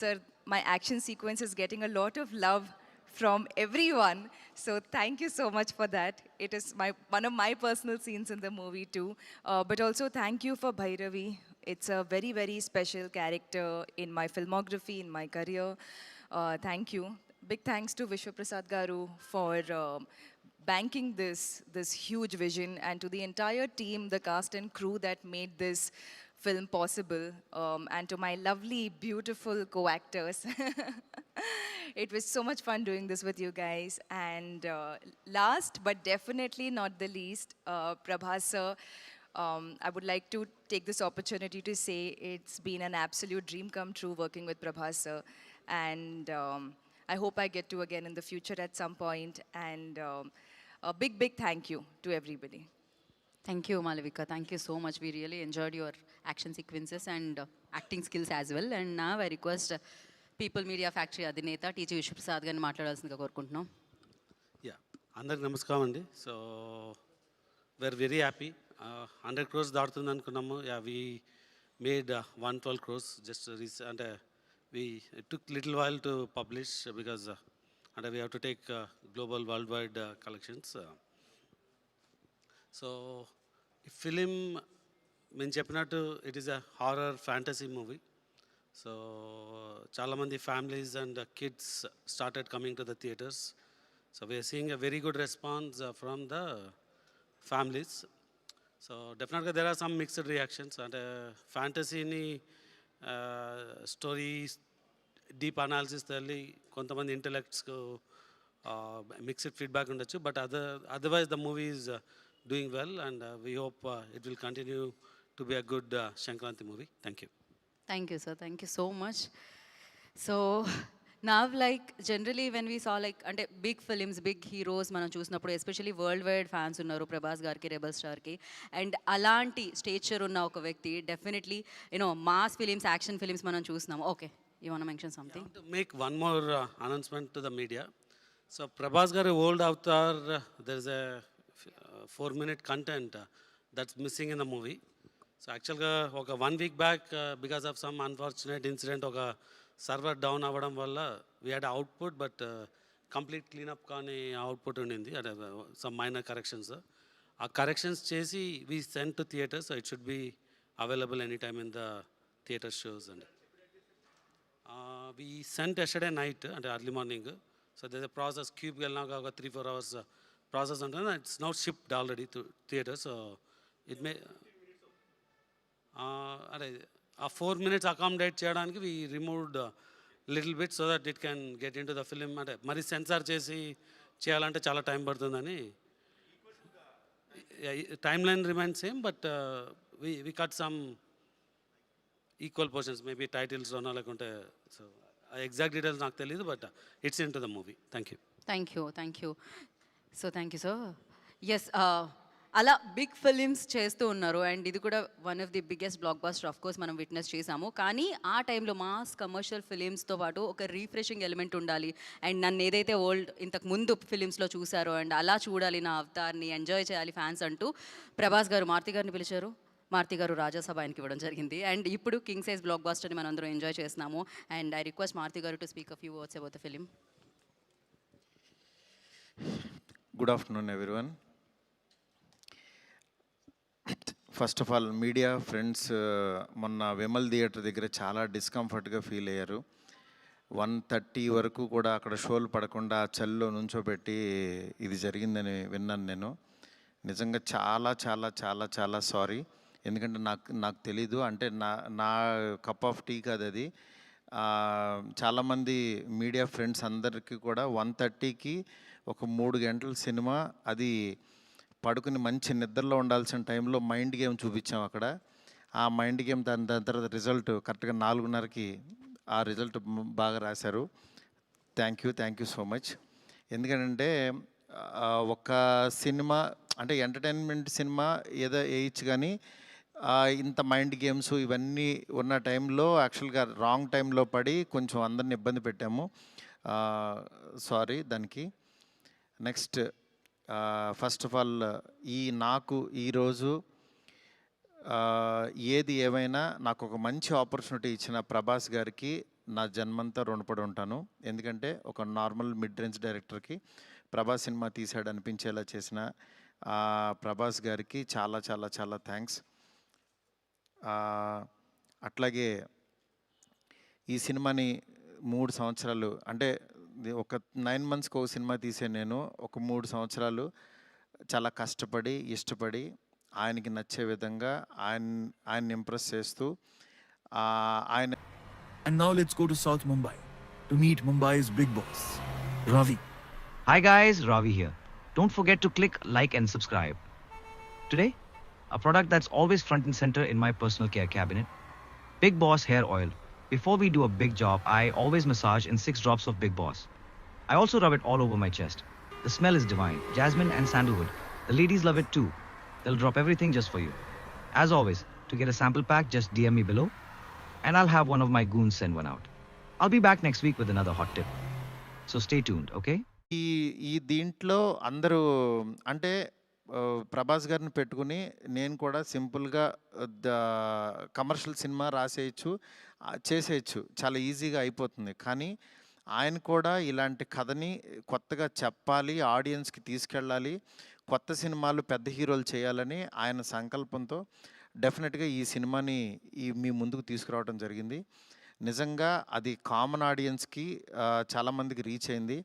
Sir, my action sequence is getting a lot of love from everyone. So thank you so much for that. It is my one of my personal scenes in the movie too. Uh, but also thank you for Bhairavi. It's a very very special character in my filmography in my career. Uh, thank you. Big thanks to Vishwaprasad Garu for um banking this this huge vision and to the entire team, the cast and crew that made this film possible, um, and to my lovely, beautiful co-actors. it was so much fun doing this with you guys. And uh, last but definitely not the least, uh, Prabhas sir. Um, I would like to take this opportunity to say it's been an absolute dream come true working with Prabhas sir. And um, I hope I get to again in the future at some point. And um, a big, big thank you to everybody. Thank you Malavika thank you so much We really enjoyed your action sequences and acting skills as well and now I request people media factory అధినేత TG Vishwaprasad గారిని మాట్లాడాల్సిందిగా కోరుకుంటున్నాం. Yeah అందరికి నమస్కారం అండి. So we're very happy hundred crores దాటుతుంది అనుకున్నాము. Yeah we made one twelve crores just రీస్ అంటే we took little while to publish because అంటే we have to take global world wide collections so ఈ ఫిలిం మేము చెప్పినట్టు it is a horror fantasy movie so చాలామంది families and kids started coming to the theatres so we're seeing a very good response from the families so డెఫినెట్గా there are some mixed reactions అంటే ఫ్యాంటసీని story deep analysis తల్లి కొంతమంది ఇంటలెక్ట్స్కు mixed feedback ఉండొచ్చు but other otherwise the movie is doing well and we hope it will continue to be a good Sankranti movie thank you thank you sir thank you so much so now like generally when we saw like అంటే big films big heroes మనం చూసినప్పుడు especially world wide fans ఉన్నారు ప్రభాస్ గారికి rebel స్టార్కి and అలాంటి stature ఉన్న ఒక వ్యక్తి definitely you know mass films action films మనం చూస్తున్నాము okay you want mention something make one more uh, announcement to the media. So Prabhas Garu old avatar, uh, there's four minute content that's missing in the movie. So యాక్చువల్గా ఒక one week back uh, because of some unfortunate incident ఒక server down అవ్వడం వల్ల we had output but complete cleanup కానీ output ఉండింది. Uh, uh, అంటే some minor corrections ఆ corrections చేసి we send to theatres it should be available any time in the theatre shows అండి we sent yesterday night అంటే early morning so they process క్యూబ్కి వెళ్ళినాక ఒక three four hours process ఉంటుంది it's now shipped already to theatre so it may అదే ఆ four minutes accommodate చేయడానికి we removed little bit so that it can get into the film అంటే మరి censor చేసి చేయాలంటే చాలా టైం పడుతుందని. Timeline remain same but we we cut some equal portions maybe టైటిల్స్లోనో లేకుంటే సో ఎగ్జాక్ట్ డీటెయిల్స్ నాకు తెలియదు but it's into the movie thank you thank you thank you so thank you sir yes అలా big films చేస్తూ ఉన్నారు. And ఇది కూడా one of the biggest blockbuster of course మనం witness చేసాము కానీ ఆ టైంలో మాస్ కమర్షియల్ ఫిలిమ్స్తో పాటు ఒక రీఫ్రెషింగ్ ఎలిమెంట్ ఉండాలి. అండ్ నన్ను ఏదైతే ఓల్డ్ ఇంతకు ముందు ఫిలిమ్స్లో చూసారో అండ్ అలా చూడాలి నా అవతార్ని ఎంజాయ్ చేయాలి ఫ్యాన్స్ అంటూ ప్రభాస్ గారు మారుతి గారిని పిలిచారు. మారుతి గారు రాజాసభ ఆయనకి ఇవ్వడం జరిగింది. అండ్ ఇప్పుడు కింగ్ సైజ్ బ్లాక్ బాస్టర్ని మనం అందరం ఎంజాయ్ చేస్తున్నాము. And I request Maruthi garu to speak a few words about the film good afternoon everyone first of all media friends మొన్న విమల్ థియేటర్ దగ్గర చాలా డిస్కంఫర్ట్గా ఫీల్ అయ్యారు. వన్ థర్టీ వరకు కూడా అక్కడ షోలు పడకుండా ఆ చలిలో నుంచోబెట్టి ఇది జరిగిందని విన్నాను నేను. నిజంగా చాలా చాలా చాలా చాలా సారీ ఎందుకంటే నాకు నాకు తెలీదు. అంటే నా నా కప్ ఆఫ్ టీ కాదు అది. చాలామంది మీడియా ఫ్రెండ్స్ అందరికీ కూడా వన్ థర్టీకి ఒక మూడు గంటల సినిమా అది పడుకుని మంచి నిద్రలో ఉండాల్సిన టైంలో మైండ్ గేమ్ చూపించాం అక్కడ. ఆ మైండ్ గేమ్ దాని దాని తర్వాత రిజల్ట్ కరెక్ట్గా నాలుగున్నరకి ఆ రిజల్ట్ బాగా రాశారు. Thank you thank you so much. ఎందుకంటే ఒక సినిమా అంటే ఎంటర్టైన్మెంట్ సినిమా ఏదో వేయచ్చు కానీ ఇంత మైండ్ గేమ్స్ ఇవన్నీ ఉన్న టైంలో యాక్చువల్గా రాంగ్ టైంలో పడి కొంచెం అందరిని ఇబ్బంది పెట్టాము. సారీ దానికి. నెక్స్ట్ ఫస్ట్ ఆఫ్ ఆల్ ఈ నాకు ఈరోజు uh, ఏది ఏమైనా నాకు ఒక మంచి ఆపర్చునిటీ ఇచ్చిన ప్రభాస్ గారికి నా జన్మంతా రుణపడి ఉంటాను. ఎందుకంటే ఒక నార్మల్ మిడ్ రేంజ్ డైరెక్టర్కి ప్రభాస్ సినిమా తీసాడు అనిపించేలా చేసిన ప్రభాస్ గారికి చాలా చాలా చాలా థ్యాంక్స్ అట్లాగే ఈ సినిమాని మూడు సంవత్సరాలు అంటే ఒక నైన్ మంత్స్కి ఒక సినిమా తీసే నేను ఒక మూడు సంవత్సరాలు చాలా కష్టపడి ఇష్టపడి ఆయనకి నచ్చే విధంగా ఆయన ఆయన్ని ఇంప్రెస్ చేస్తూ ఆ, ఆయన And now let's go to South Mumbai to meet Mumbai's big boss, Ravi. Hi guys, Ravi here. Don't forget to click like and subscribe. Today, a product that's always front and center in my personal care cabinet Big Boss Hair Oil. Before we do a big job, I always massage in six drops of Big Boss. I also rub it all over my chest. The smell is divine jasmine and sandalwood. The ladies love it too. They'll drop everything just for you. As always, to get a sample pack, just DM me below, and I'll have one of my goons send one out. I'll be back next week with another hot tip. So stay tuned, okay? ఈ ఈ దీంట్లో అందరూ అంటే ప్రభాస్ గారిని పెట్టుకుని నేను కూడా సింపుల్గా ద కమర్షియల్ సినిమా రాసేయచ్చు చేసేయచ్చు. చాలా ఈజీగా అయిపోతుంది. కానీ ఆయన కూడా ఇలాంటి కథని కొత్తగా చెప్పాలి ఆడియన్స్కి తీసుకెళ్ళాలి కొత్త సినిమాలు పెద్ద హీరోలు చేయాలని ఆయన సంకల్పంతో డెఫినెట్గా ఈ సినిమాని ఈ మీ ముందుకు తీసుకురావడం జరిగింది. నిజంగా అది కామన్ ఆడియన్స్కి చాలామందికి రీచ్ అయింది.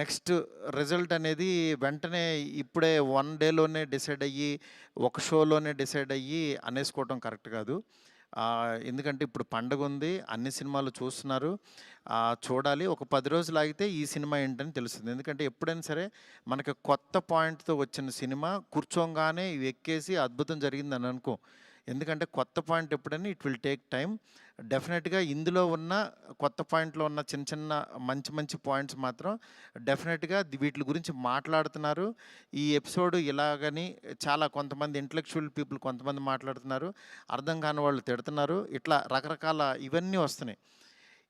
నెక్స్ట్ రిజల్ట్ అనేది వెంటనే ఇప్పుడే వన్ డేలోనే డిసైడ్ అయ్యి ఒక షోలోనే డిసైడ్ అయ్యి అనేసుకోవటం కరెక్ట్ కాదు. ఎందుకంటే ఇప్పుడు పండగ ఉంది అన్ని సినిమాలు చూస్తున్నారు. చూడాలి. ఒక పది రోజులు ఆగితే ఈ సినిమా ఏంటని తెలుస్తుంది. ఎందుకంటే ఎప్పుడైనా సరే మనకి కొత్త పాయింట్తో వచ్చిన సినిమా కూర్చోగానే ఇవి ఎక్కేసి అద్భుతం జరిగిందని అనుకో. ఎందుకంటే కొత్త పాయింట్ ఎప్పుడైనా ఇట్ విల్ టేక్ టైం డెఫినెట్గా ఇందులో ఉన్న కొత్త పాయింట్లో ఉన్న చిన్న చిన్న మంచి మంచి పాయింట్స్ మాత్రం డెఫినెట్గా వీటి గురించి మాట్లాడుతున్నారు. ఈ ఎపిసోడ్ ఇలాగని చాలా కొంతమంది ఇంటలెక్చువల్ పీపుల్ కొంతమంది మాట్లాడుతున్నారు. అర్థం కాని వాళ్ళు తిడుతున్నారు. ఇట్లా రకరకాల ఇవన్నీ వస్తున్నాయి.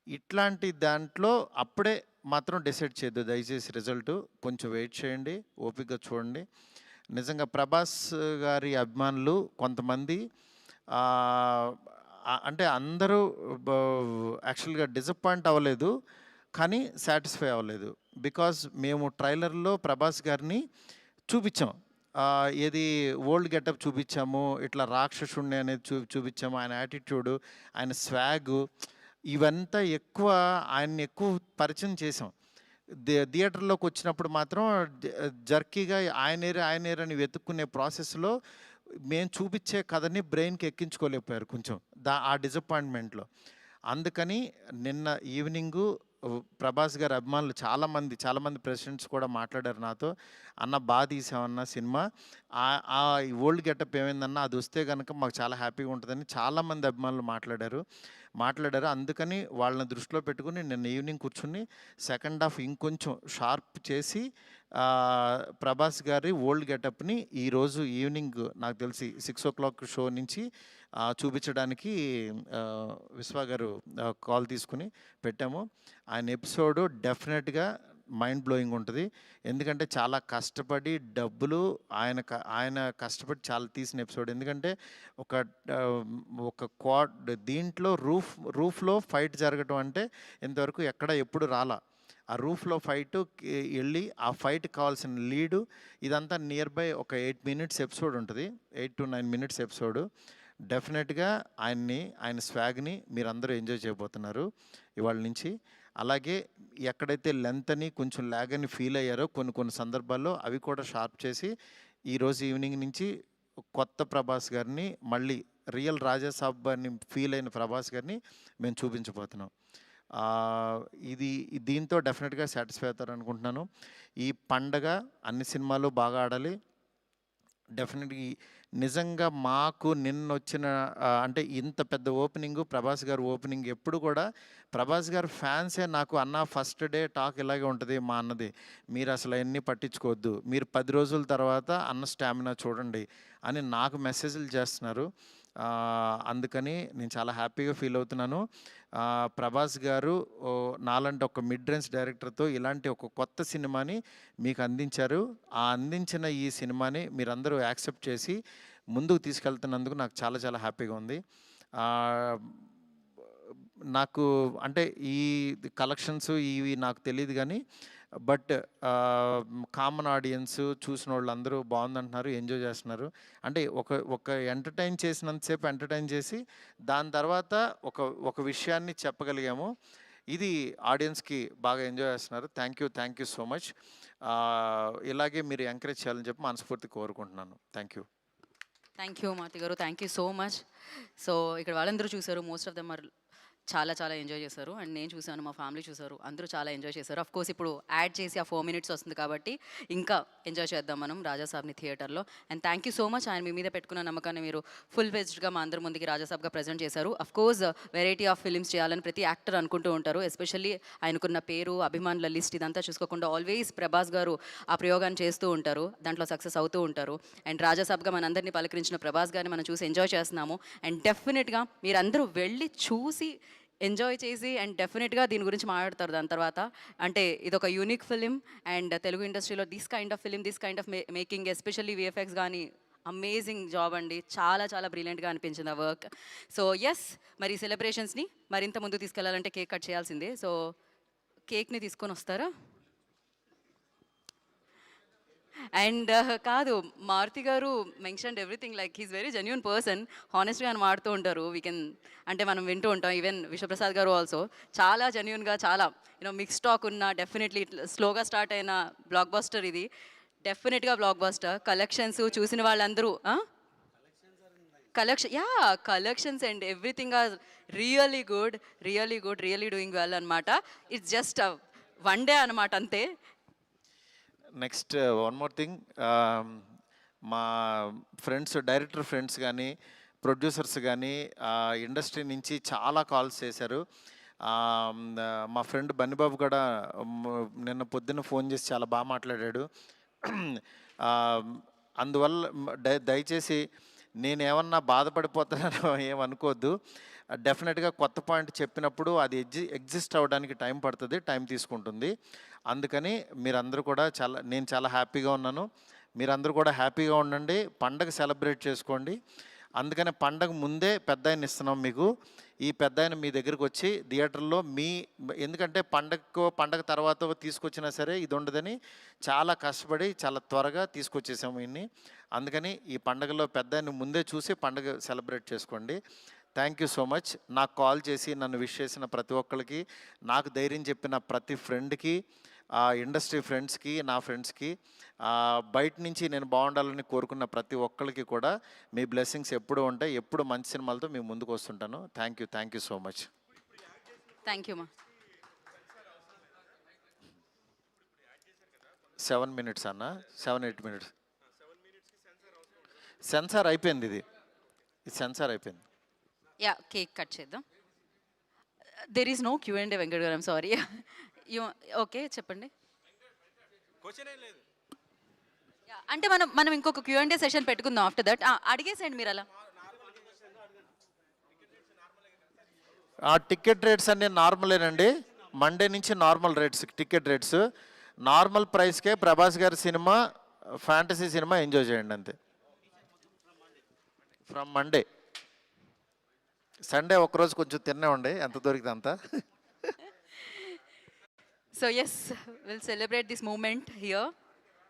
ఇట్లాంటి దాంట్లో అప్పుడే మాత్రం డిసైడ్ చేయొద్దు. దయచేసి రిజల్ట్ కొంచెం వెయిట్ చేయండి. ఓపికగా చూడండి. నిజంగా ప్రభాస్ గారి అభిమానులు కొంతమంది అంటే అందరూ యాక్చువల్గా డిసప్పాయింట్ అవ్వలేదు కానీ సాటిస్ఫై అవ్వలేదు. బికాజ్ మేము ట్రైలర్లో ప్రభాస్ గారిని చూపించాం. ఏది ఓల్డ్ గెటప్ చూపించాము ఇట్లా రాక్షసుణ్ణి అనేది చూ చూపించాము ఆయన యాటిట్యూడ్ ఆయన స్వాగ్ ఇవంతా ఎక్కువ ఆయన్ని ఎక్కువ పరిచయం చేసాం థియేటర్లోకి వచ్చినప్పుడు మాత్రం జర్కీగా ఆయనేరు ఆయనేరు అని వెతుక్కునే ప్రాసెస్లో మేము చూపించే కథని బ్రెయిన్కి ఎక్కించుకోలేకపోయారు కొంచెం దా ఆ డిసప్పాయింట్మెంట్లో. అందుకని నిన్న ఈవినింగు ప్రభాస్ గారి అభిమానులు చాలామంది చాలామంది ప్రెసిడెంట్స్ కూడా మాట్లాడారు నాతో. అన్న బాగా తీసామన్న సినిమా. ఆ- ఆ ఓల్డ్ గెటప్ ఏమైందన్న అది వస్తే కనుక మాకు చాలా హ్యాపీగా ఉంటుందని చాలామంది అభిమానులు మాట్లాడారు. మాట్లాడారు. అందుకని వాళ్ళని దృష్టిలో పెట్టుకుని నిన్న ఈవినింగ్ కూర్చుని సెకండ్ హాఫ్ ఇంకొంచెం షార్ప్ చేసి ప్రభాస్ గారి ఓల్డ్ గెటప్ని ఈరోజు ఈవినింగ్ నాకు తెలిసి సిక్స్ ఓ క్లాక్ షో నుంచి చూపించడానికి విశ్వ గారు కాల్ తీసుకుని పెట్టాము. ఆయన ఎపిసోడ్ డెఫినెట్గా మైండ్ బ్లోయింగ్ ఉంటుంది. ఎందుకంటే చాలా కష్టపడి డబ్బులు ఆయన క- ఆయన కష్టపడి చాలా తీసిన ఎపిసోడ్. ఎందుకంటే ఒక ఒక క్వాడ్ దీంట్లో రూఫ్ రూఫ్లో ఫైట్ జరగటం అంటే ఇంతవరకు ఎక్కడ ఎప్పుడు రాలా. ఆ రూఫ్లో ఫైట్ వెళ్ళి ఆ ఫైట్ కావాల్సిన లీడు ఇదంతా నియర్ బై ఒక ఎయిట్ మినిట్స్ ఎపిసోడ్ ఉంటుంది. Eight to nine minutes episode. డెఫినెట్గా ఆయన్ని ఆయన స్వాగ్ని మీరందరూ ఎంజాయ్ చేయబోతున్నారు ఇవాళ నుంచి. అలాగే ఎక్కడైతే లెంత్ అని కొంచెం ల్యాగ్ అని ఫీల్ అయ్యారో కొన్ని కొన్ని సందర్భాల్లో అవి కూడా షార్ప్ చేసి ఈరోజు ఈవినింగ్ నుంచి కొత్త ప్రభాస్ గారిని మళ్ళీ రియల్ రాజాసాబ్ అని ఫీల్ అయిన ప్రభాస్ గారిని మేము చూపించబోతున్నాం. ఇది దీంతో డెఫినెట్గా సాటిస్ఫై అవుతారు అనుకుంటున్నాను ఈ పండగ అన్ని సినిమాలు బాగా ఆడాలి. డెఫినెట్గా నిజంగా మాకు నిన్న వచ్చిన అంటే ఇంత పెద్ద ఓపెనింగ్ ప్రభాస్ గారు ఓపెనింగ్ ఎప్పుడు కూడా ప్రభాస్ గారు ఫ్యాన్సే నాకు అన్న ఫస్ట్ డే టాక్ ఇలాగే ఉంటుంది మా అన్నది. మీరు అసలు అవన్నీ పట్టించుకోవద్దు. మీరు పది రోజుల తర్వాత అన్న స్టామినా చూడండి అని నాకు మెసేజ్లు చేస్తున్నారు. అందుకని నేను చాలా హ్యాపీగా ఫీల్ అవుతున్నాను. ప్రభాస్ గారు ఓ, నాలాంటి ఒక మిడ్ రేంజ్ డైరెక్టర్తో ఇలాంటి ఒక కొత్త సినిమాని మీకు అందించారు. ఆ అందించిన ఈ సినిమాని మీరందరూ యాక్సెప్ట్ చేసి ముందుకు తీసుకెళ్తున్నందుకు నాకు చాలా చాలా హ్యాపీగా ఉంది. నాకు అంటే ఈ కలెక్షన్స్ ఇవి నాకు తెలియదు కానీ బట్ కామన్ ఆడియన్స్ చూసిన వాళ్ళు అందరూ బాగుందంటున్నారు ఎంజాయ్ చేస్తున్నారు. అంటే ఒక ఒక ఎంటర్టైన్ చేసినంతసేపు ఎంటర్టైన్ చేసి దాని తర్వాత ఒక ఒక విషయాన్ని చెప్పగలిగాము. ఇది ఆడియన్స్కి బాగా ఎంజాయ్ చేస్తున్నారు. Thank you thank you so much. ఇలాగే మీరు ఎంకరేజ్ చేయాలని చెప్పి మనస్ఫూర్తి కోరుకుంటున్నాను. Thank you. థ్యాంక్ యూ మాతి గారు. Thank you so much. So ఇక్కడ వాళ్ళందరూ చూసారు మోస్ట్ ఆఫ్ దెమ్ ఆర్ చాలా చాలా ఎంజాయ్ చేశారు. అండ్ నేను చూశాను మా ఫ్యామిలీ చూసారు అందరూ చాలా ఎంజాయ్ చేశారు. అఫ్ కోర్స్ ఇప్పుడు యాడ్ చేసి ఆ ఫోర్ మినిట్స్ వస్తుంది కాబట్టి ఇంకా ఎంజాయ్ చేద్దాం మనం రాజాసాబ్ని థియేటర్లో. And thank you so much ఆయన మీ మీద పెట్టుకున్న నమ్మకాన్ని మీరు ఫుల్ ఫెజ్డ్గా మా అందరి ముందుకి రాజాసాబ్గా ప్రజెంట్ చేశారు. Of course variety of films చేయాలని ప్రతి యాక్టర్ అనుకుంటూ ఉంటారు. ఎస్పెషల్లీ ఆయనకున్న పేరు అభిమానుల లిస్ట్ ఇదంతా చూసుకోకుండా ఆల్వేస్ ప్రభాస్ గారు ఆ ప్రయోగాన్ని చేస్తూ ఉంటారు. దాంట్లో సక్సెస్ అవుతూ ఉంటారు. అండ్ రాజాసాబ్గా మనందరినీ పలకరించిన ప్రభాస్ గారిని మనం చూసి ఎంజాయ్ చేస్తున్నాము. అండ్ డెఫినెట్గా మీరందరూ వెళ్ళి చూసి ఎంజాయ్ చేసి అండ్ డెఫినెట్గా దీని గురించి మాట్లాడతారు దాని తర్వాత. అంటే ఇది ఒక యూనిక్ ఫిలిం అండ్ తెలుగు ఇండస్ట్రీలో this kind of film this kind of making especially VFX కానీ అమేజింగ్ జాబ్ అండి. చాలా చాలా బ్రిలియంట్గా అనిపించింది ఆ వర్క్. సో ఎస్ మరి సెలబ్రేషన్స్ని మరింత ముందు తీసుకెళ్ళాలంటే కేక్ కట్ చేయాల్సిందే. సో కేక్ని తీసుకొని వస్తారా? అండ్ కాదు Maruthi garu mention everything like he's very genuine person హానెస్ట్గా అని మాడుతూ ఉంటారు. వీ కెన్ అంటే మనం వింటూ ఉంటాం. ఈవెన్ విశ్వప్రసాద్ గారు ఆల్సో చాలా జెన్యున్గా చాలా యూనో మిక్స్ టాక్ ఉన్న డెఫినెట్లీ స్లోగా స్టార్ట్ అయిన బ్లాక్ బాస్టర్ ఇది. డెఫినెట్గా బ్లాక్ బాస్టర్ కలెక్షన్స్ చూసిన వాళ్ళందరూ collection yeah collections and everything are really good really good really doing well అనమాట ఇట్స్ జస్ట్ వన్ డే అనమాట అంతే. నెక్స్ట్ వన్ మోర్ థింగ్ మా ఫ్రెండ్స్ డైరెక్టర్ ఫ్రెండ్స్ కానీ ప్రొడ్యూసర్స్ కానీ ఇండస్ట్రీ నుంచి చాలా కాల్స్ చేశారు. మా ఫ్రెండ్ బన్నిబాబు కూడా నిన్న పొద్దున్న ఫోన్ చేసి చాలా బాగా మాట్లాడాడు. అందువల్ల దయచేసి నేను ఏమన్నా బాధపడిపోతున్నానో ఏమనుకోవద్దు డెఫినెట్గా కొత్త పాయింట్ చెప్పినప్పుడు అది ఎగ్జి ఎగ్జిస్ట్ అవ్వడానికి టైం పడుతుంది టైం తీసుకుంటుంది. అందుకని మీరందరూ కూడా చాలా నేను చాలా హ్యాపీగా ఉన్నాను. మీరందరూ కూడా హ్యాపీగా ఉండండి. పండగ సెలబ్రేట్ చేసుకోండి. అందుకని పండగ ముందే పెద్ద ఆయన ఇస్తున్నాం మీకు. ఈ పెద్ద ఆయన మీ దగ్గరికి వచ్చి థియేటర్లో మీ ఎందుకంటే పండగకు పండగ తర్వాత తీసుకొచ్చినా సరే ఇది ఉండదని చాలా కష్టపడి చాలా త్వరగా తీసుకొచ్చేసాము ఇన్ని అందుకని ఈ పండగలో పెద్ద ఆయన ముందే చూసి పండగ సెలబ్రేట్ చేసుకోండి. Thank you so much. నాకు కాల్ చేసి నన్ను విష్ చేసిన ప్రతి ఒక్కరికి నాకు ధైర్యం చెప్పిన ప్రతి ఫ్రెండ్కి ఇండస్ట్రీ ఫ్రెండ్స్కి నా ఫ్రెండ్స్కి బయట నుంచి నేను బాగుండాలని కోరుకున్న ప్రతి ఒక్కరికి కూడా మీ బ్లెస్సింగ్స్ ఎప్పుడు ఉంటాయి. ఎప్పుడు మంచి సినిమాలతో మీ ముందుకు వస్తుంటాను. Thank you thank you so much. Thank you మా. సెవెన్ మినిట్స్ అన్న? Seven eight minutes. సెన్సార్ అయిపోయింది ఇది. ఇది సెన్సార్ అయిపోయింది. యా కేక్ కట్ చేద్దాం. There is no Q and Venkat garu sorry you okay చెప్పండి. అంటే మనం మనం ఇంకొక క్యూ అండ్ సెషన్ పెట్టుకుందాం ఆఫ్టర్ దట్ అడిగేసేయండి మీరు అలా. ఆ టికెట్ రేట్స్ అన్నీ నార్మలేనండి మండే నుంచి normal rates ticket rates normal ప్రైస్కే Prabhas గారి సినిమా ఫ్యాంటసీ సినిమా ఎంజాయ్ చేయండి అంతే. ఫ్రమ్ మండే సండే ఒకరోజు కొంచెం తినేవండి ఎంత దొరికితే అంత. So yes will celebrate this moment here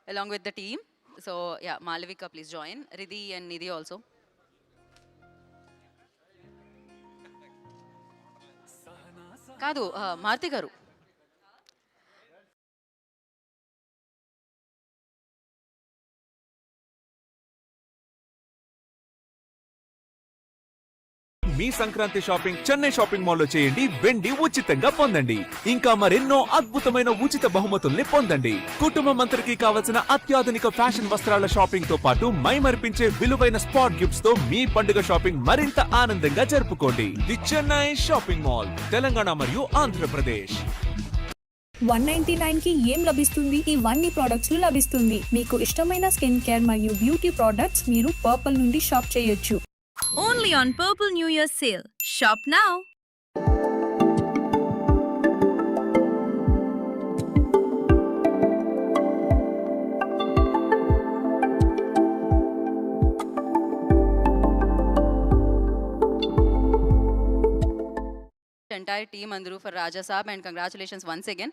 along with the team so yeah Malavika please join Riddhi and Nidhi also కాదు ఆ, మారుతి గారు. మీ సంక్రాంతి షాపింగ్ చెన్నై షాపింగ్ మాల్లో చేయండి వెండి ఉచితంగా పొందండి. ఇంకా మరెన్నో అద్భుతమైన ఉచిత బహుమతుల్ని పొందండి. కుటుంబం అంతరికి కావలసిన అత్యాధునిక ఫ్యాషన్ వస్త్రాల షాపింగ్తో పాటు మైమర్పించే విలువైన స్పాట్ గిఫ్ట్స్తో మీ పండుగ షాపింగ్ మరింత ఆనందంగా జరుపుకోండి. The Chennai shopping mall Telangana మరియు ఆంధ్రప్రదేశ్. వన్ నైన్టీ నైన్కి ఏం లభిస్తుంది? ఇవన్నీ ప్రొడక్ట్స్ లభిస్తుంది. మీకు ఇష్టమైన స్కిన్ కేర్ మరియు బ్యూటీ ప్రొడక్ట్స్ మీరు పర్పుల్ నుండి షాప్ చేయొచ్చు. Only on Purple New Year sale. Shop now. Entire team అందరూ for Raja Saab and congratulations once again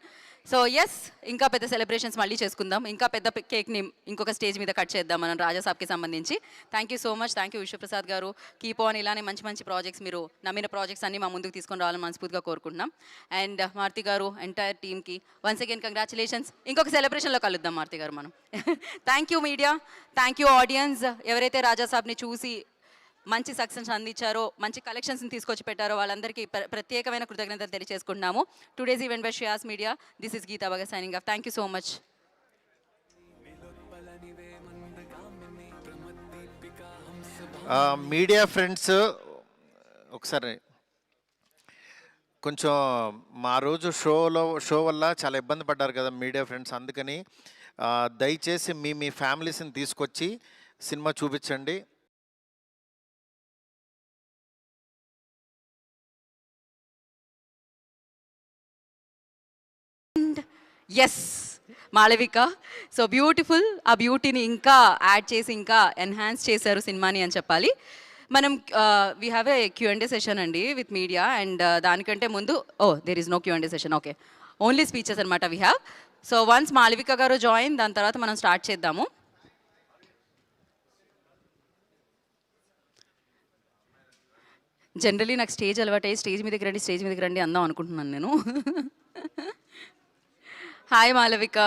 so yes ఇంకా పెద్ద సెలబ్రేషన్స్ మళ్ళీ చేసుకుందాం. ఇంకా పెద్ద కేక్ని ఇంకొక స్టేజ్ మీద కట్ చేద్దాం మనం రాజా సాబ్కి సంబంధించి. Thank you so much thank you Vishwaprasad garu. Keep on ఇలానే మంచి మంచి ప్రాజెక్ట్స్ మీరు నమ్మిన ప్రాజెక్ట్స్ అన్ని మా ముందుకు తీసుకొని రావాలని మనస్ఫూర్తిగా కోరుకుంటున్నాం. And Maruthi uh, garu entire టీమ్కి వన్స్ అగైన్ కంగ్రాచులేషన్స్ ఇంకొక సెలబ్రేషన్లో కలుద్దాం మారుతి గారు మనం. Thank you media thank you audience ఎవరైతే రాజా సాబ్ని చూసి మంచి సక్సెస్ అందించారో మంచి కలెక్షన్స్ని తీసుకొచ్చి పెట్టారో వాళ్ళందరికీ ప్ర- ప్రత్యేకమైన కృతజ్ఞతలు తెలియజేసుకుంటున్నాము. Today's event by Shreyas media this is Geetha బగ signing off thank you so much media friends ఒకసారి కొంచెం మా రోజు షోలో షో వల్ల చాలా ఇబ్బంది పడ్డారు కదా మీడియా ఫ్రెండ్స్ అందుకని దయచేసి మీ మీ ఫ్యామిలీస్ని తీసుకొచ్చి సినిమా చూపించండి. ఎస్ మాళవిక. సో బ్యూటిఫుల్ ఆ బ్యూటీని ఇంకా యాడ్ చేసి ఇంకా ఎన్హాన్స్ చేశారు సినిమాని అని చెప్పాలి. మనం we have a Q and A session అండి విత్ మీడియా అండ్ దానికంటే ముందు ఓ there is no Q and A session okay only speeches అనమాట we have so once Malavika garu join దాని తర్వాత మనం స్టార్ట్ చేద్దాము. జనరలీ నాకు స్టేజ్ అలవాటు అయ్యి స్టేజ్ మీదకి రండి స్టేజ్ మీదకి రండి అందాం అనుకుంటున్నాను నేను. హాయ్ మాలవిక